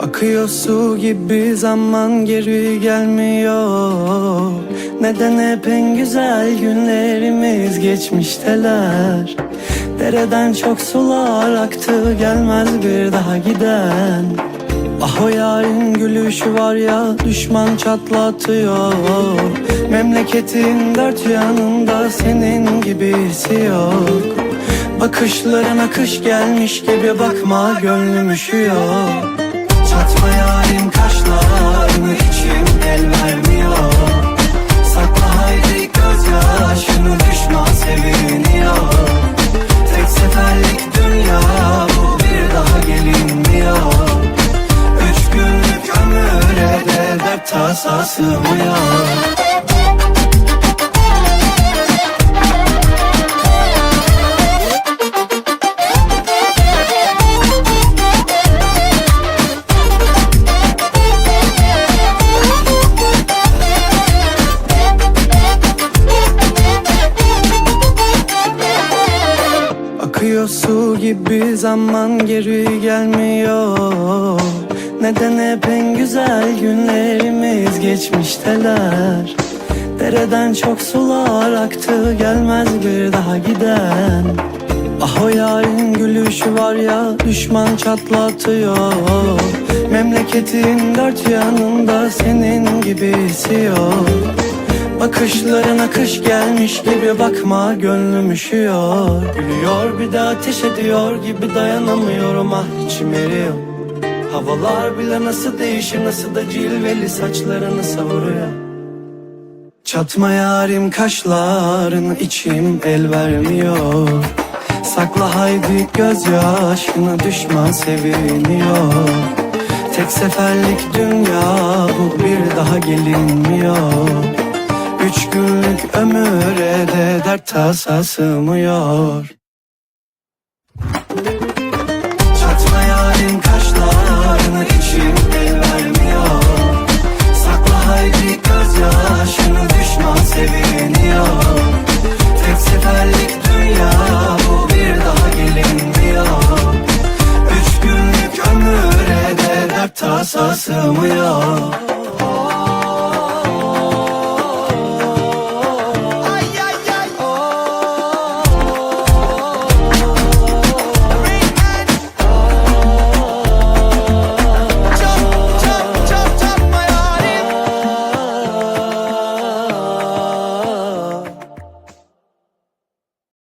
Akıyor su gibi zaman geri gelmiyor. Neden hep en güzel günlerimiz geçmişteler? Dereden çok sular aktı gelmez bir daha giden. Ah o yarın gülüşü var ya düşman çatlatıyor. Memleketin dört yanında senin gibisi yok. Bakışlarına kış gelmiş gibi bakma gönlüm üşüyor Çatma yarim kaşlarını içim el vermiyor. Sakla haydi gözyaşını düşman seviniyor. Tek seferlik dünya bu bir daha gelinmiyor. Üç günlük ömüre de dert tasası sığmıyor Akıyor su gibi zaman geri gelmiyor. Neden hep en güzel günlerimiz geçmişteler? Dereden çok sular aktı gelmez bir daha giden. Ah o yarın gülüşü var ya düşman çatlatıyor. Memleketin dört yanında senin gibisi yok Bakışlarına kış gelmiş gibi bakma gönlüm üşüyor. Gülüyor bir de ateş ediyor gibi dayanamıyorum. Ah içim eriyor. Havalar bile nasıl değişir nasıl da cilveli saçlarını savuruyor. Çatma yarim kaşlarını içim el vermiyor. Sakla haydi gözyaşını düşman seviniyor. Tek seferlik dünya bu bir daha gelinmiyor dert tasa Çatma yarim kaşlarını içim el vermiyor. Sakla haydi gözyaşını düşman seviniyor. Tek seferlik dünya bu bir daha gelinmiyor. Üç günlük ömüre de dert tasa